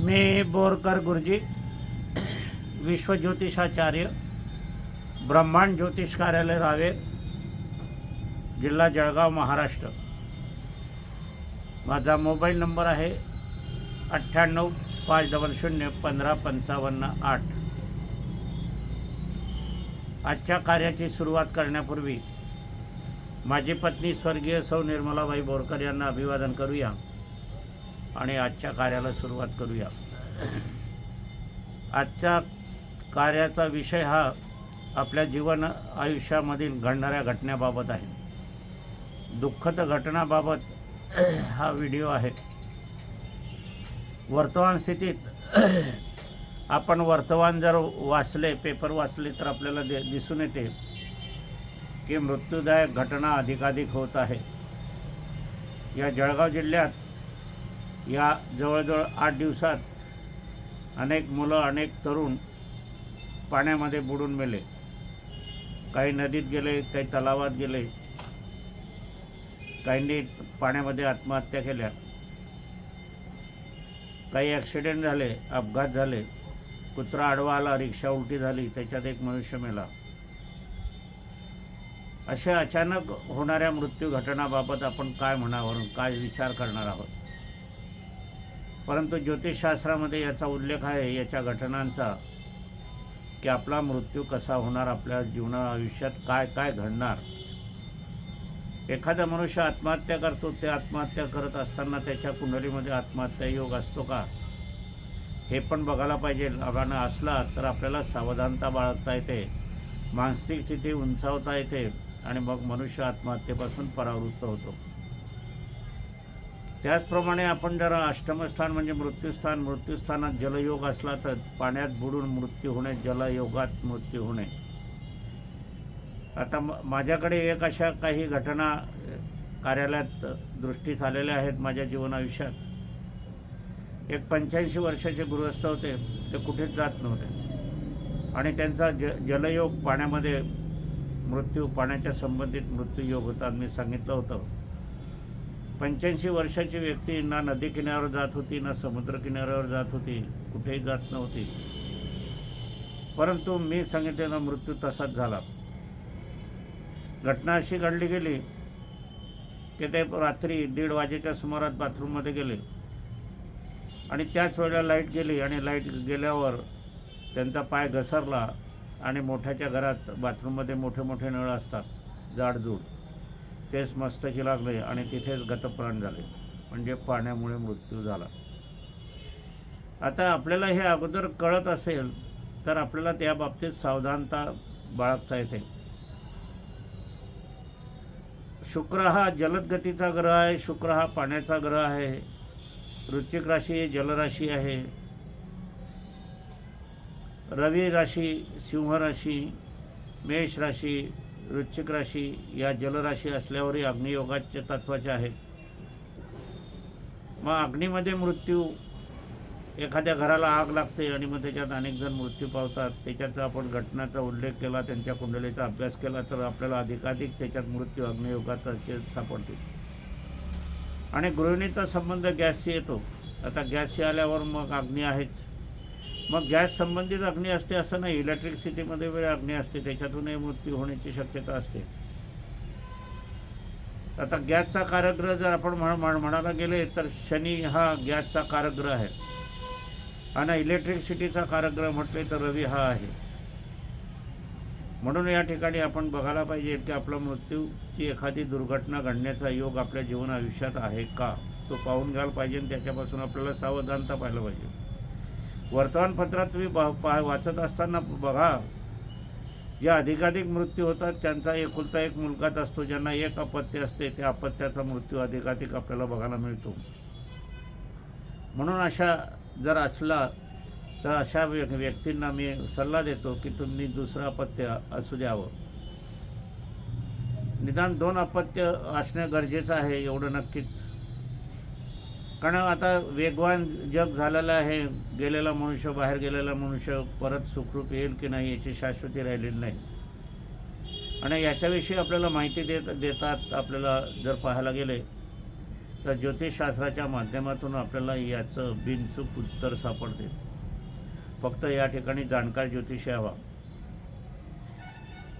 मी बोरकर गुरुजी विश्वज्योतिषाचार्य ब्रह्मांड ज्योतिष कार्यालय रावे जिल्हा जळगाव महाराष्ट्र. माझा मोबाईल नंबर आहे अठ्ठ्याण्णव पाच डबल शून्य पंधरा पंचावन्न आठ. आजच्या कार्याची सुरुवात करण्यापूर्वी माझी पत्नी स्वर्गीय सौ निर्मलाबाई बोरकर यांना अभिवादन करूया. आणि आजच्या कार्याला सुरुवात करूया. आजच्या कार्याचा विषय हा आपल्या जीवन आयुष्यामधील घडणाऱ्या घटनेबाबत आहे. दुःखद घटनाबाबत हा व्हिडिओ आहे. वर्तमान स्थितीत आपण वर्तमान जर वाचले पेपर वाचले तर आपल्याला दे दिसून येते की मृत्यूदायक घटना अधिकाधिक होत आहे. या जळगाव जिल्ह्यात या जवळजवळ आठ दिवसात अनेक मुलं अनेक तरुण पाण्यामध्ये बुडून मेले. काही नदीत गेले काही तलावात गेले. काहींनी पाण्यामध्ये आत्महत्या केल्या. काही ॲक्सिडेंट झाले अपघात झाले. कुत्रा आडवा आला रिक्षा उलटी झाली त्याच्यात एक मनुष्य मेला. अशा अचानक होणाऱ्या मृत्यू घटनाबाबत आपण काय म्हणावं? काय विचार करणार आहोत? परंतु ज्योतिषशास्त्रामध्ये याचा उल्लेख आहे याच्या घटनांचा की आपला मृत्यू कसा होणार आपल्या जीवना आयुष्यात काय काय घडणार? एखादा मनुष्य आत्महत्या करतो ते आत्महत्या करत असताना त्याच्या कुंडलीमध्ये आत्महत्या योग असतो का? हे पण बघायला पाहिजे. आपण असला तर आपल्याला सावधानता बाळगता येते मानसिक स्थिती उंचावता येते आणि मग मनुष्य आत्महत्येपासून परावृत्त होतो. त्याचप्रमाणे आपण जर अष्टमस्थान म्हणजे मृत्यूस्थान मृत्यूस्थानात जलयोग असला तर पाण्यात बुडून मृत्यू होणे जलयोगात मृत्यू होणे. आता म माझ्याकडे एक अशा काही घटना कार्यालयात दृष्टीस आलेल्या आहेत माझ्या जीवन आयुष्यात. एक पंच्याऐंशी वर्षाचे गृहस्थ होते ते कुठेच जात नव्हते. आणि त्यांचा ज जलयोग पाण्यामध्ये मृत्यू पाण्याच्या संबंधित मृत्यूयोग होता मी सांगितलं होतं. पंच्याऐंशी वर्षाची व्यक्ती ना नदी किनाऱ्यावर जात होती ना समुद्र किनाऱ्यावर जात होती कुठेही जात नव्हती. परंतु मी सांगितलेला मृत्यू तसाच झाला. घटना अशी घडली गेली की ते रात्री दीड वाजेच्या सुमारात बाथरूममध्ये गेले. आणि त्याच वेळेला लाइट गेली आणि लाइट गेल्यावर त्यांचा पाय घसरला आणि मोठ्याच्या घरात बाथरूममध्ये मोठे मोठे नळ असतात जाडजूड. तेच मस्तकी लागले आणि तिथेच गतप्राण झाले. म्हणजे पाण्यामुळे मृत्यू झाला. आता आपल्याला हे अगोदर कळत असेल तर आपल्याला त्या बाबतीत सावधानता बाळगता येते. शुक्र हा जलद गतीचा ग्रह आहे शुक्र हा पाण्याचा ग्रह आहे वृश्चिक राशी जलराशी आहे रवी राशी सिंह राशी मेष राशी वृश्चिक राशी या जलराशी असल्यावरही अग्नियोगाच्या तत्वाचे आहेत. मग अग्नीमध्ये मृत्यू एखाद्या घराला आग लागते आणि मग त्याच्यात अनेक जण मृत्यू पावतात. त्याच्यात आपण घटनाचा उल्लेख केला त्यांच्या कुंडलीचा अभ्यास केला तर आपल्याला अधिकाधिक त्याच्यात मृत्यू अग्नियोगाचा सापडते. आणि गृहिणीचा संबंध गॅसशी येतो. आता गॅसशी आल्यावर मग अग्नी आहेच. मग गॅस संबंधित अग्नी असते असं नाही. इलेक्ट्रिसिटीमध्ये वेळ अग्नी असते. त्याच्यातूनही मृत्यू होण्याची शक्यता असते. आता गॅसचा कारग्रह जर आपण म्हण म्हण- म्हणायला गेले तर शनी हा गॅसचा कारग्रह आहे. आणि इलेक्ट्रिसिटीचा कारग्रह म्हटले तर रवी हा आहे. म्हणून या ठिकाणी आपण बघायला पाहिजे की आपला मृत्यूची एखादी दुर्घटना घडण्याचा योग आपल्या जीवन आयुष्यात आहे का? तो पाहून घ्यायला पाहिजे आणि त्याच्यापासून आपल्याला सावधानता पाहिलं पाहिजे. वर्तमानपत्रात तुम्ही पा वाचत असताना बघा जे अधिकाधिक मृत्यू होतात त्यांचा एकुलता एक मुलगाच असतो ज्यांना एक अपत्य असते त्या अपत्याचा मृत्यू अधिकाधिक आपल्याला बघायला मिळतो. म्हणून अशा जर असला तर अशा व्य व्यक्तींना मी सल्ला देतो की तुम्ही दुसरं अपत्य असू द्यावं. निदान दोन अपत्य असणं गरजेचं आहे एवढं नक्कीच. कारण आता वेगवान जग झालेलं आहे. गेलेला मनुष्य बाहेर गेलेला मनुष्य परत सुखरूप येईल की नाही याची शाश्वती राहिलेली नाही. आणि याच्याविषयी आपल्याला माहिती देत देतात आपल्याला जर पाहायला गेले तर ज्योतिषशास्त्राच्या माध्यमातून आपल्याला याचं बिनचूक उत्तर सापडते. फक्त या ठिकाणी जाणकार ज्योतिष यावा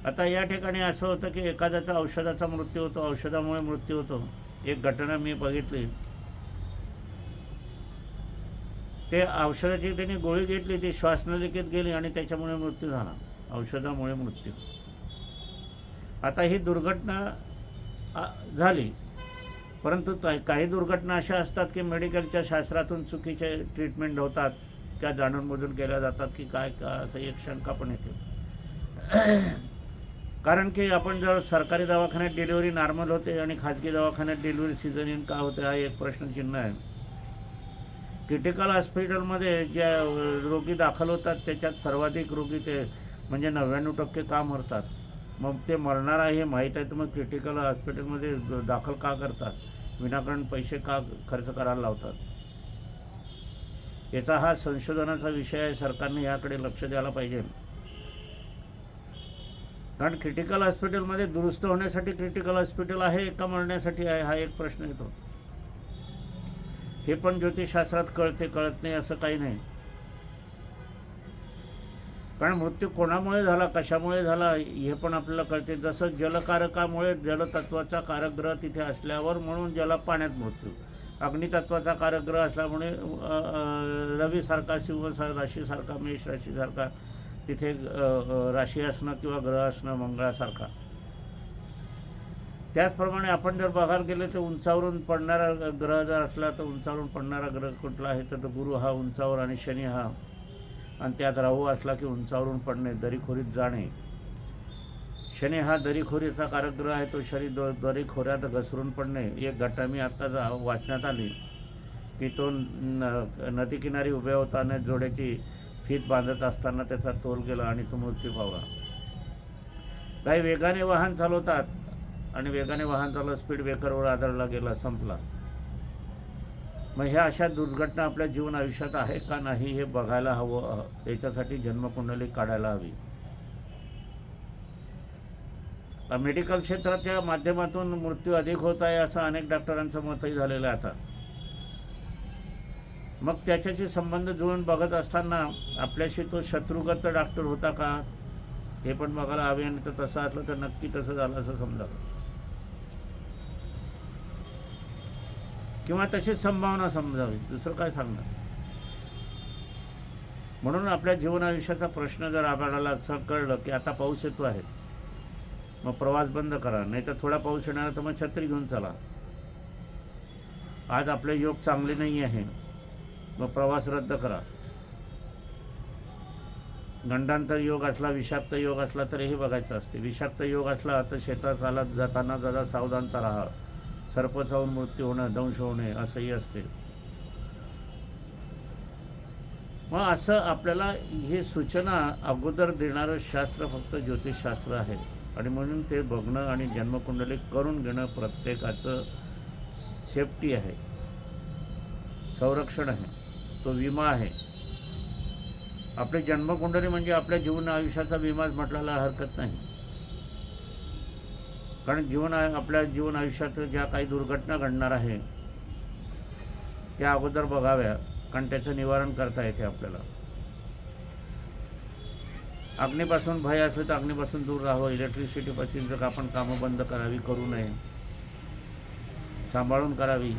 आता या ठिकाणी असं होतं की एखाद्याचा औषधाचा मृत्यू होतो औषधामुळे मृत्यू होतो. एक घटना मी बघितली. ते औषधाची त्यांनी गोळी घेतली ती श्वासनलिकेत गेली आणि त्याच्यामुळे मृत्यू झाला. औषधामुळे मृत्यू. आता ही दुर्घटना झाली. परंतु काही दुर्घटना अशा असतात की मेडिकलच्या शास्त्रातून चुकीचे ट्रीटमेंट होतात त्या जाणूनबुजून केल्या जातात की काय का असं एक शंका पण येते. कारण की आपण जर सरकारी दवाखान्यात डिलिव्हरी नॉर्मल होते आणि खाजगी दवाखान्यात डिलिव्हरी सिझनिंग का होते हा एक प्रश्नचिन्ह आहे. क्रिटिकल हॉस्पिटलमध्ये ज्या रोगी दाखल होतात त्याच्यात सर्वाधिक रोगी ते म्हणजे नव्याण्णव टक्के का मरतात मग ते मरणार आहे हे माहीत आहे तर मग क्रिटिकल हॉस्पिटलमध्ये द- दाखल का करतात? विनाकारण पैसे का खर्च करायला लावतात? याचा हा संशोधनाचा विषय आहे सरकारने याकडे लक्ष द्यायला पाहिजे. कारण क्रिटिकल हॉस्पिटलमध्ये दुरुस्त होण्यासाठी क्रिटिकल हॉस्पिटल आहे का मरण्यासाठी आहे हा एक प्रश्न येतो. हे पण ज्योतिषशास्त्रात कळते कळत नाही असं काही नाही. कारण मृत्यू कोणामुळे झाला कशामुळे झाला हे पण आपल्याला कळते. जसं जलकारकामुळे जलतत्वाचा कारकग्रह तिथे असल्यावर म्हणून जला पाण्यात मृत्यू. अग्नितत्वाचा कारकग्रह असल्यामुळे रवीसारखा शिव राशीसारखा मेष राशीसारखा तिथे राशी असणं किंवा ग्रह असणं मंगळासारखा. त्याचप्रमाणे आपण जर बघायला गेलं तर उंचावरून पडणारा ग्रह जर असला तर उंचावरून पडणारा ग्रह कुठला आहे? तर गुरु हा उंचावर आणि शनी हा. आणि त्यात राहू असला की उंचावरून पडणे दरीखोरीत जाणे. शनी हा दरीखोरीचा कारकग्रह आहे. तो शनी द दरीखोऱ्यात घसरून पडणे. एक घटना मी आत्ता जा वाचण्यात आली. की तो न नदीकिनारी उभे होताना जोड्याची फीत बांधत असताना त्याचा तोल गेला आणि तो मृत्यू पावला. काही वेगाने वाहन चालवतात. आणि वेगाने वाहन चालवलं स्पीड ब्रेकरवर आदळला गेला संपला. मग ह्या अशा दुर्घटना आपल्या जीवन आयुष्यात आहे का नाही हे बघायला हवं त्याच्यासाठी जन्मकुंडली काढायला हवी. मेडिकल क्षेत्राच्या माध्यमातून मृत्यू अधिक होत आहे असं अनेक डॉक्टरांचं मतही झालेलं आहे आता. मग त्याच्याशी संबंध जुळून बघत असताना आपल्याशी तो शत्रुगत डॉक्टर होता का? हे पण बघायला हवे आणि तर तसं असलं तर नक्की तसं झालं असं समजावं. किंवा तशी संभावना समजावी दुसरं काय सांगणार? म्हणून आपल्या जीवन आयुष्याचा प्रश्न जर आपल्याला असं कळलं की आता पाऊस येतो आहे मग प्रवास बंद करा नाही तर थोडा पाऊस येणार तर मग छत्री घेऊन चला. आज आपले योग चांगले नाही आहे मग प्रवास रद्द करा. गंडांतर योग असला विषाक्त योग असला तर हे बघायचं असते. विषाक्त योग असला तर शेतात चालत जाताना जरा सावधानता राहा. सर्प चावून मृत्यू होणं दंश होणे असंही असते. मग असं आपल्याला हे सूचना अगोदर देणारं शास्त्र फक्त ज्योतिषशास्त्र आहे. आणि म्हणून ते बघणं आणि जन्मकुंडली करून घेणं प्रत्येकाचं सेफ्टी आहे. संरक्षण आहे. तो विमा आहे. आपली जन्मकुंडली म्हणजे आपल्या जीवन आयुष्याचा विमाच म्हटल्याला हरकत नाही. कारण जीवन आपल्या जीवन आयुष्यात ज्या काही दुर्घटना घडणार आहे त्या अगोदर बघाव्या कारण त्याचं निवारण करता येते आपल्याला. अग्नीपासून भय असलं तर अग्नीपासून दूर राहावं. इलेक्ट्रिसिटीपासून जर आपण कामं बंद करावी करू नये सांभाळून करावी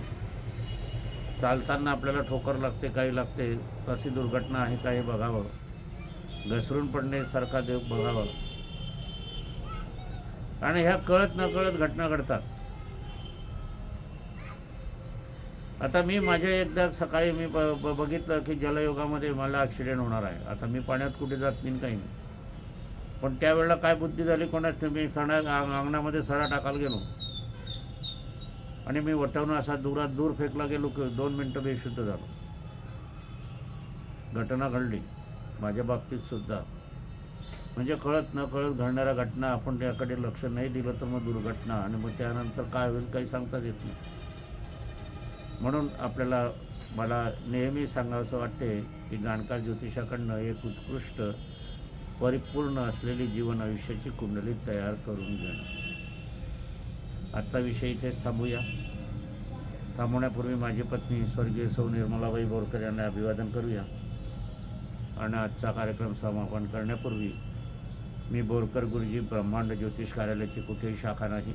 चालताना आपल्याला ठोकर लागते काही लागते कशी दुर्घटना आहे का हे बघावं. घसरून पडण्यासारखा देव बघावं. आणि ह्या कळत न कळत घटना घडतात. आता मी माझ्या एकदा सकाळी मी ब ब- बघितलं की जलयोगामध्ये मला ॲक्सिडेंट होणार आहे. आता मी पाण्यात कुठे जात नाही काही नाही. पण त्यावेळेला काय बुद्धी झाली कोणाच मी सणा अंगणामध्ये सडा टाकायला गेलो. आणि मी वटवून असा दुरात दूर फेकला गेलो की दोन मिनटं बेशुद्ध झालो. घटना घडली. माझ्या बाबतीत सुद्धा. म्हणजे कळत न कळत घडणाऱ्या घटना आपण त्याकडे लक्ष नाही दिलं तर मग दुर्घटना आणि मग त्यानंतर काय होईल काही सांगताच येत नाही. म्हणून आपल्याला मला नेहमी सांगावंसं वाटते की जाणकार ज्योतिषाकडनं एक उत्कृष्ट परिपूर्ण असलेली जीवन आयुष्याची कुंडली तयार करून घेणं. आजचा विषय इथेच थांबूया. थांबवण्यापूर्वी माझी पत्नी स्वर्गीय सौ निर्मलाबाई बोरकर यांना अभिवादन करूया. आणि आजचा कार्यक्रम समापन करण्यापूर्वी मी बोरकर गुरुजी ब्रह्मांड ज्योतिष कार्यालयाची कुठेही शाखा नाही.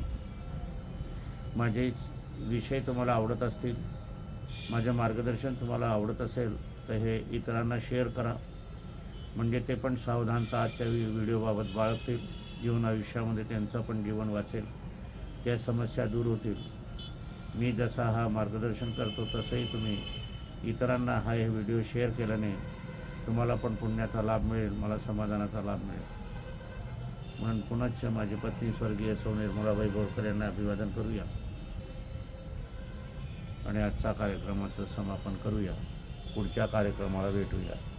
माझे विषय तुम्हाला आवडत असतील माझं मार्गदर्शन तुम्हाला आवडत असेल तर हे इतरांना शेअर करा. म्हणजे ते पण सावधानता आजच्या व्हिडिओबाबत बाळगतील जीवन आयुष्यामध्ये त्यांचं पण जीवन वाचेल त्या समस्या दूर होतील. मी जसा हा मार्गदर्शन करतो तसंही तुम्ही इतरांना हा हे व्हिडिओ शेअर केल्याने तुम्हाला पण पुण्याचा लाभ मिळेल मला समाधानाचा लाभ मिळेल. म्हणून पुनश्च माझी पत्नी स्वर्गीय सौ निर्मलाबाई बोरकर यांना अभिवादन करूया. आणि आजचा कार्यक्रमाचं समापन करूया. पुढच्या कार्यक्रमाला भेटूया.